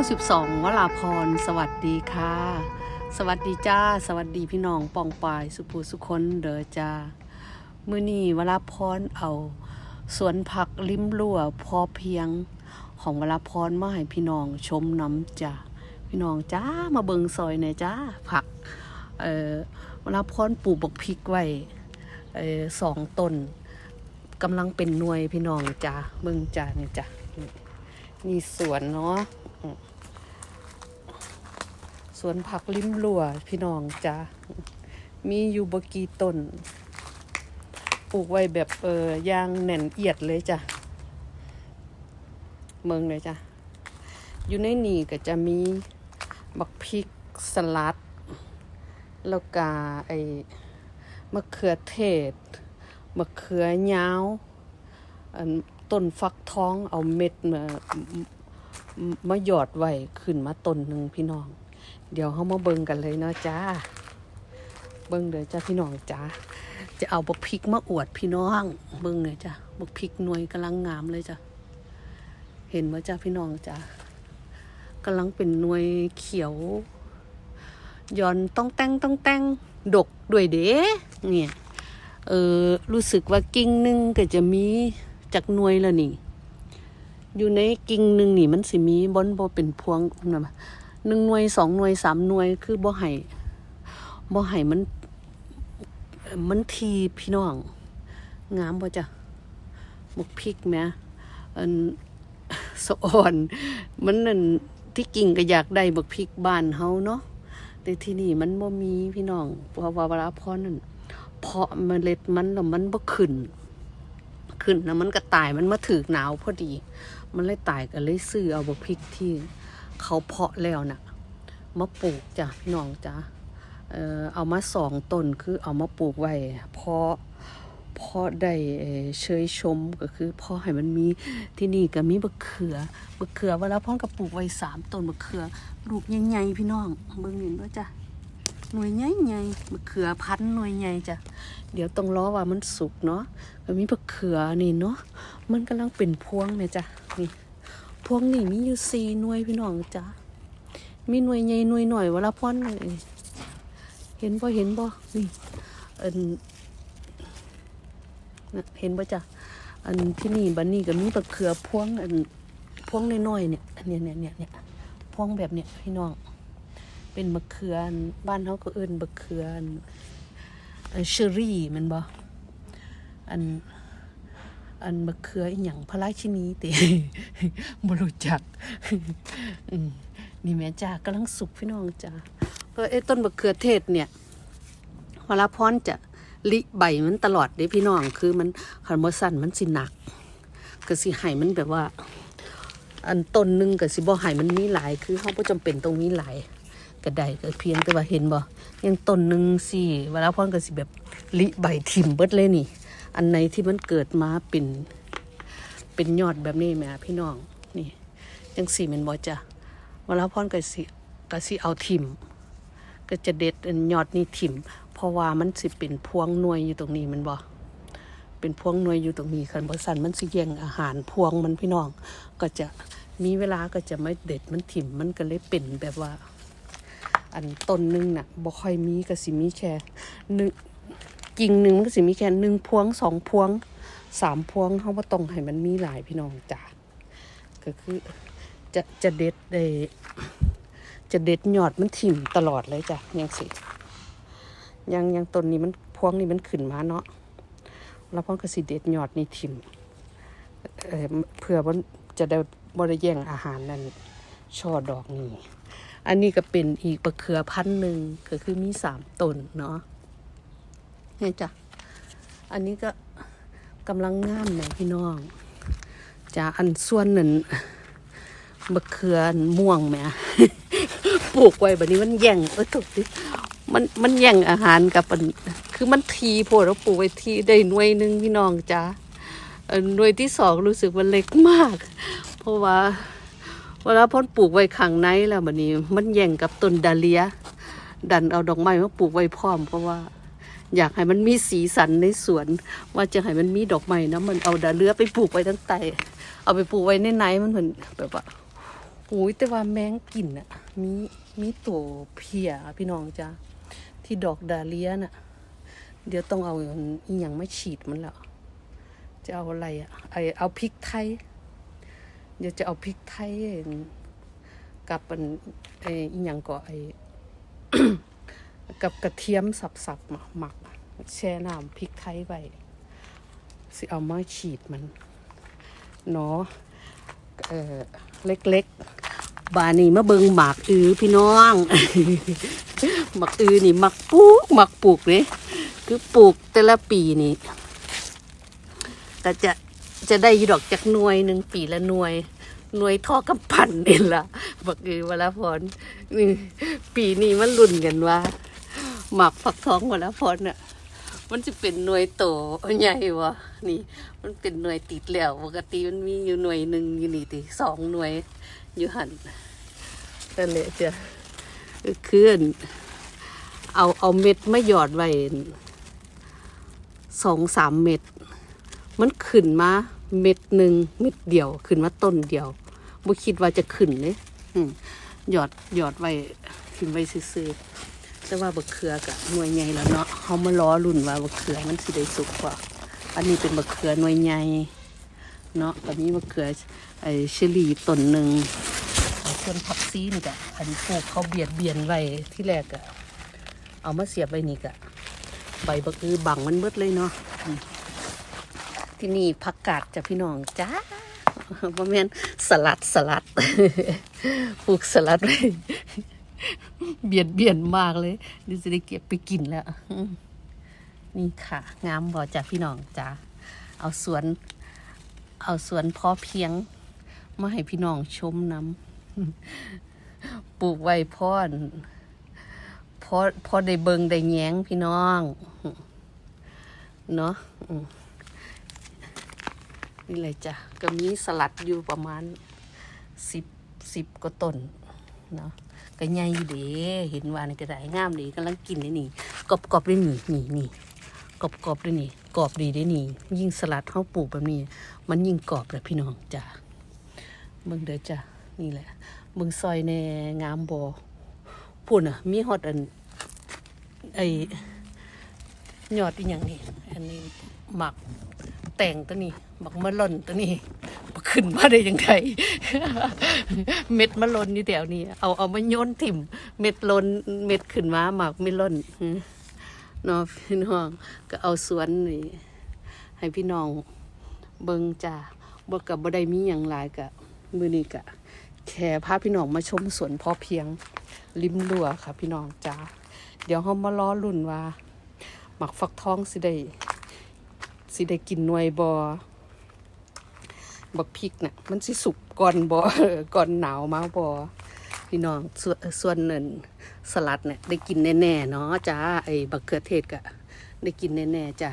92วลาพร สวัสดีค่ะ สวัสดีจ้า สวัสดีพี่น้องปองปายสุภูสุคนเด้อจ้า มือนี้วลาพรเอา สวนผักริมรั้วพอเพียงของวลาพรมาให้พี่น้องชมน้ำจ้าพี่น้องจ้ามาเบิงซอยหน่อยจ้าผัก เอ่อวลาพรปลูกบักพริกไว้เอ่อสองต้นกำลังเป็นหน่วยพี่น้องจ้าเบิงจ้าเนี่ยจ้ามีสวนเนาะ สวนผักริมรัวพี่น้องจ้ามีอยู่บกีต้นปลูกไว้แบบเออยางแน่นเอียดเลยจ้ะเมืองเลยจ้ะอยู่ในนี่ก็จะมีบักพริกสลัด แล้วก็ไอ้มะเขือเทศมะเขือยาวต้นฟักทองเอาเม็ดมามาหยอดไว้ขึ้นมาต้นหนึ่งพี่น้อง เดี๋ยวเขามาเบิ่งกันเลยเนาะจ้า เบิ่งเลยจ้าพี่น้องจ้า จะเอาบักพริกมาอวดพี่น้อง เบิ่งเลยจ้าบักพริกหน่วยกำลังงามเลยจ้าเห็นไหมจ้าพี่น้องจ้ากำลังเป็นหน่วยเขียวย้อนต้องแต่งต้องแต่งดกด้วยเด้เนี่ยเออรู้สึกว่ากิ่งหนึ่งก็จะมีจากหน่วยแล้วนี่ อยู่ในกิ่งหนึ่งนี่มันสิมีบอนบ่เป็นพวงนะ หนึ่งหน่วยสองหน่วยสามหน่วย คือบ่ให้บ่ให้มัน มันทีพี่น้อง งามบ่จ้ะหมกพริกแหมอันสะอ่อน มันนั่นที่กิ่งก็อยากได้บักพริกบ้านเฮาเนาะแต่ที่นี่มันบ่มีพี่น้องเพราะว่าเวลาพอนั่นเพาะเมล็ดมันแล้วมันบ่ขึ้น ขึ้นแล้วมันก็ตายมันมาถือหนาวพอดี มันเลยตายก็เลยซื้อเอาบักพริกที่ เขาเพาะแล้วน่ะมาปลูกจ้ะพี่น้องจ้ะเออเอามาสองต้นคือเอามาปลูกไว้เพราะเพราะได้เชยชมก็คือพราะให้มันมีที่นี่ก็มีบักเขือบักเขือเวลาพ่อก็ปลูกไว้สามต้นบักเขือลูกใหญ่ๆพี่น้องเบิ่งเห็นด้วยจ้ะหน่วยใหญ่ใหญ่มะเขือพันหน่วยใหญ่จ้ะเดี๋ยวต้องรอว่ามันสุกเนาะแล้วมีมะเขือนี่เนาะมันกำลังเป็นพวงเนี่ยจ้ะนี่ วงนี่มีอยู่สี่หน่วยพี่น้องจ้ะมีหน่วยใหญ่หน่วยหน่อยเวลาพอนเลยเห็นบ่เห็นบ่นี่อันเห็นบ่จ้ะอันที่นี่บันนี้ก็มีมะเขือพวงอันพวงน้อยๆเนี่ยเนี้ยเนี่ยเนี่ยเนี่ยพวงแบบเนี้ยพี่น้อง เป็นมะเขืออันบ้านเขาก็เอิ้นมะเขืออันเชอรี่มันบ่อัน อันมะเขืออีหยังพระราชินีติบ่รู้จักนี่แม่จ้ากำลังสุกพี่น้องจ้าก็ไอ้ต้นมะเขือเทศเนี่ยเวลาพรจะลิใบมันตลอดเด้พี่น้องคือมันคันบ่สั้นมันสิหนักก็สิให้มันแบบว่า อันต้นหนึงก็สิบ่ให้มันมีหลายคือเฮาบ่จำเป็นต้องมีหลายก็ได้ก็เพียงแต่ว่าเห็นบ่ยังต้นหนึ่งสิเวลาพ่อนก็สิแบบลิใบทิ่มเบิดเลยนี่ อันไหนที่มันเกิดมาเป็นเป็นยอดแบบนี้แหม่พี่น้องนี่จังสี่แมันบ่จ้ะเวลาพ่อนก็สิก็สิเอาทิมก็จะเด็ดยอดนี่ทิมเพราะว่ามันสิเป็นพวงหน่วยอยู่ตรงนี้มันบ่เป็นพวงหน่วยอยู่ตรงนี้คันบ่สั่นมันสิแย่งอาหารพวงมันพี่น้อง ก็จะมีเวลาก็จะไม่เด็ดมันถิ่มมันก็เลยเป็นแบบว่า อันต้นนึงน่ะบ่ค่อยมีก็สิมีแค่หนึ่ง กิ่งหนึ่งมันก็สิมีแค่หนึ่งพวงสองพวงสามพวงเขาบ่าต้องให้มันมีหลายพี่น้องจ้าก็คือจะจะเด็ดได้จะเด็ดยอดมันถิ่มตลอดเลยจ้ะยังสิยังยังต้นนี้มันพวงนี้มันขึ้นมาเนาะแล้วพ่อก็สิเด็ดยอดนี่ถิ่มเอ่อเพื่อว่าจะได้บ่ได้แย่งอาหารนั่นช่อดอกนี่อันนี้ก็เป็นอีกมะเขือพันหนึ่งก็คือมีสามต้นเนาะ นี่จ้ะ อันนี้ก็กำลังงามเลยพี่น้องจ้ะอันส่วนนั้นมะเขือนม่วงแหมปลูกไว้แบบนี้มันแย่งเออถูกดิมันมันแย่งอาหารกับอันคือมันทีโพดแล้วปลูกไว้ทีได้หน่วยหนึ่งพี่น้องจ้ะอ่อหน่วยที่สองรู้สึกว่าเล็กมาก เพราะว่าเวลาพ่นปลูกไว้ข้างในแล้วบัดนี้ มันแย่งกับต้นดาเลีย ดันเอาดอกไม้มาปลูกไว้พร้อมเพราะว่า อยากให้มันมีสีสันในสวน ว่าจะให้มันมีดอกไม้นะมันเอาดาเลียไปปลูกไว้ทั้งใต้เอาไปปลูกไว้ในไหนมันเหมือนแบบว่าโอ้ยแต่ว่าแมงกินอะมีมีตัวเพียพี่น้องจ้าที่ดอกดาเลียน่ะ เดี๋ยวต้องเอาอีหยังไม่ฉีดมันแล้วจะเอาอะไรอะไอเอาพริกไทย เดี๋ยวจะเอาพริกไทยกับอันไออีหยังก็ไอ กับกระเทียมสับๆมาหมักแช่น้ำพริกไทยไว้สิเอามาฉีดมันเนาะเออเล็กๆ บานี่มาเบิงหมากอือพี่น้องหมากอือนี่หมักปลูกหมักปลูกเลยคือปลูกแต่ละปีนี่ก็จะจะได้ดอกจากหน่วยหนึ่งปีละหน่วย หน่วยท่อกำพันนี่ละบักอือเวลาพรนี่ปีนี้มันรุ่นกันว่า หมักฝักทองเวลาพรน่ะมันจะเป็นหน่วยโตใหญ่วะนี่ มันเป็นหน่วยติดแล้วปกติมันมีอยู่หน่วยหนึ่งอยู่นี่ติสองหน่วยอยู่หันนั่นแหละจ้ะเคลื่อนเอาเอาเม็ดมาหยอดไว้สองสามเม็ดมันขึ้นมาเม็ดหนึ่งเม็ดเดียว ขึ้นมาต้นเดียวบ่คิดว่าจะขึ้นเลยหยอดหยอดไว้ขึ้นไว้ซื่อ แต่ว่าบักเขือกะหน่วยใหญ่แล้วเนาะเขามาล้อรุ่นว่าบักเขือมันสิได้สุกกว่า อันนี้เป็นบักเขือหน่วยใหญ่เนาะแบบนี้บักเขือไอ้เชอรีต้นหนึ่งส่วนผักซีนี่กะอันปลูกเขาเบียดเบียนไว้ที่แรกอะเอามาเสียบไว้นี่กะใบบักอือบังมันเบิดเลยเนาะที่นี่ผักกาดจ้ะพี่น้องจ้าบ่แม่นสลัดสลัดปลูกสลัดไว้ เบียดเบียนมากเลยดี๋ยวจะได้เก็บไปกินแล้ว นี่ค่ะ งามบ่จ้ะพี่น้องจ้าเอาสวน เอาสวนพอเพียง มาให้พี่น้องชมน้ำปลูกไว้พ่อนพอพอได้เบิงได้แย้งพี่น้อง เนาะนี่เลยจ้ะก็มีสลัดอยู่ประมาณสิบสิบกว่าต้น เนาะก็ใหญ่เด้เห็นว่านี่ก็ได้งามดีกำลังกินได้นี่กรอบกรอบๆได้นี่นี่นี่กรอบกรอบๆได้นี่กรอบดีได้นี่ ยิ่งสลัดเขาปลูกแบบนี้ มันยิ่งกรอบเลยพี่น้องจ้ะเบิ่งเด้อจ้ะนี่แหละเบิ่งซอยในงามบอพูดน่ะ มีฮอดอันไอยอดอีหยังนี่อันนี้หมักแต่งตัวนี้หมักมะล่นตัวนี้ ขึ้นมาได้ยังไงเม็ดมะลนอยู่แถวนี้ เอาเอามาโยนถิ่ม เม็ดลนเม็ดขึ้นมาหมากไม่ล่นอืมเนาะพี่น้องก็เอาสวนนี่ให้พี่น้อง เบิงจ้าบ่กับบ่ได้มีอย่างหลายกะมือนี้กะแค่พาพี่น้องมาชมสวนพอเพียงริมรั้วค่ะ พี่น้องจ้าเดี๋ยวเฮามาล้อลุ่นว่าหมักฟักทองสิได้สิได้กินหน่วยบอ บักพริกน่ะมันสิสุกก่อนบ่ก่อนหนาวมาบ่พี่น้องส่วนส่วนเนินสลัดเนี่ยได้กินแน่ๆเนาะจ้าไอ้บักเขือเทศก็ได้กินแน่ๆจ้า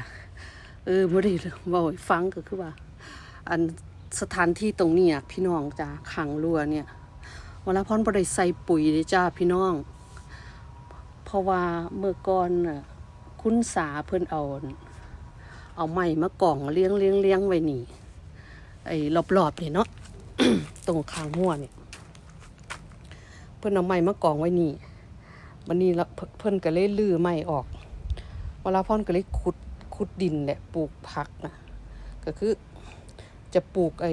เออบ่ได้เว้าให้ฟังก็คือว่า อันสถานที่ตรงนี้พี่น้องจ้าขังรั้วเนี่ยเวลาพรบ่ได้ใส่ปุ๋ยเลยจ้าพี่น้อง เพราะว่าเมื่อก่อนน่ะคุณสาเพิ่นเอาเอาไม้มากล่องเลี้ยงเลี้ยงเลี้ยงไว้นี่ ไอ้รอบๆเนี่ยเนาะตรงคางหัวเนี่ย เพิ่นเอาไม้มากองไว้นี่วันนี้ละเพิ่นเพิ่นก็เลยลื้อไม้ออกเวลาพ่อนก็เลยขุดขุดดินแหละปลูกผักนะก็คือจะปลูกไอ้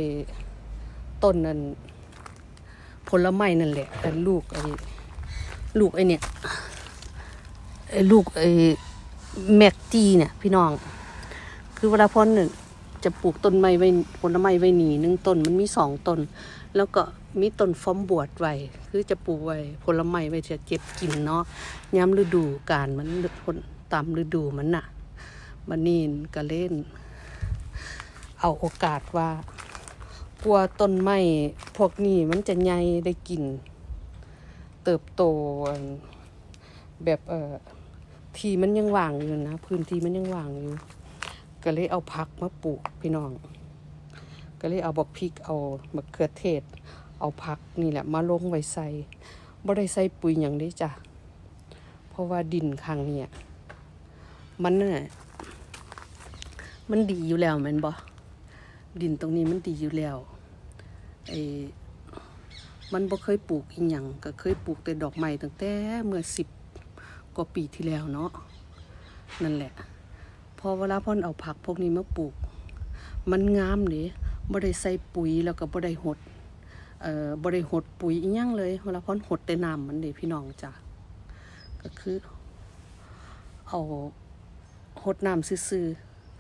ต้นนั้นผลไม้นั่นแหละแต่ลูกไอ้ลูกไอ้เนี่ยไอ้ลูกไอ้แม็กจีเนี่ย พี่น้อง คือเวลาพ่อนเนี่ย จะปลูกต้นไม้ไว้ผลไม้ไว้หนีหนึ่งต้นมันมีสองต้น แล้วก็มีต้นฟ้อมบวชไว้คือจะปลูกไว้ผลไม้ไว้จะเก็บกินเนาะย้ำฤดูกาลมันผลตามฤดูมันน่ะบันนี้ก็เล่น เอาโอกาสว่า กลัวต้นไม้พวกนี้มันจะใหญ่ได้กิน เติบโตแบบเอ่อที่มันยังว่างอยู่นะ พื้นที่มันยังว่างอยู่ ก็เลยเอาผักมาปลูกพี่น้อง ก็เลยเอาบักพริกเอามะเขือเทศ เอาผักนี่แหละมาลงไว้ใส่บ่ได้ใส่ปุ๋ยอย่างนี้จ้ะ เพราะว่าดินข้างเนี่ยมันน่ะมันดีอยู่แล้วแมันบ่ดินตรงนี้มันดีอยู่แล้วไอ้มันบ่เคยปลูกอีหยังก็เคยปลูกแต่ดอกไม้ตั้งแต่เมื่อสิบกว่าปีที่แล้วเนาะนั่นแหละ อเวลาพ่อนเอาผักพวกนี้มาปลูก มันงามเด้บ่ได้ใส่ปุ๋ยแล้วก็บ่ได้หดเอ่อบ่ได้หดปุ๋ยอีหยังเลยเวลาพ่อนหดแต่น้ำมันเด้พี่น้องจ้ะก็คือเอาหดน้ำซื่อ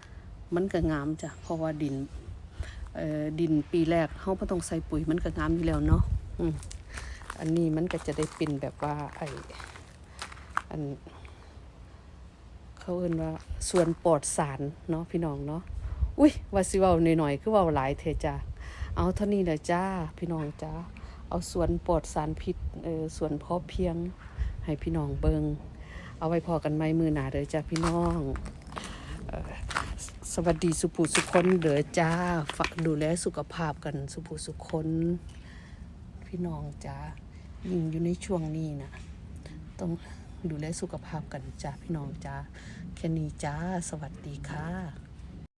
ๆมันก็งามจ้ะเพราะว่าดินเอ่อดินปีแรกเขาไม่ต้องใส่ปุ๋ยมันก็งามอยู่แล้วเนาะอืมอันนี้มันก็จะได้เป็นแบบว่าไออัน เขาเอิ้นว่าส่วนปลอดสารเนาะพี่น้องเนาะอุ้ยว่าสิเว้าหน่อยๆคือเว้าหลายเทจ้าเอาเท่านี้แหละจ้าพี่น้องจ้าเอาส่วนปลอดสารพิษเออส่วนพอเพียงให้พี่น้องเบิงเอาไว้พอกันไหมมือหนาเด้อจ้าพี่น้องออสวัสดีสุภูสุคนเด้อจ้าฝากดูแลสุขภาพกันสุภูสุคนพี่น้องจ้ายิ่งอยู่ในช่วงนี้นะต้อง ดูแลสุขภาพกันจ้าพี่น้องจ้าแค่นี้จ้า สวัสดีค่ะ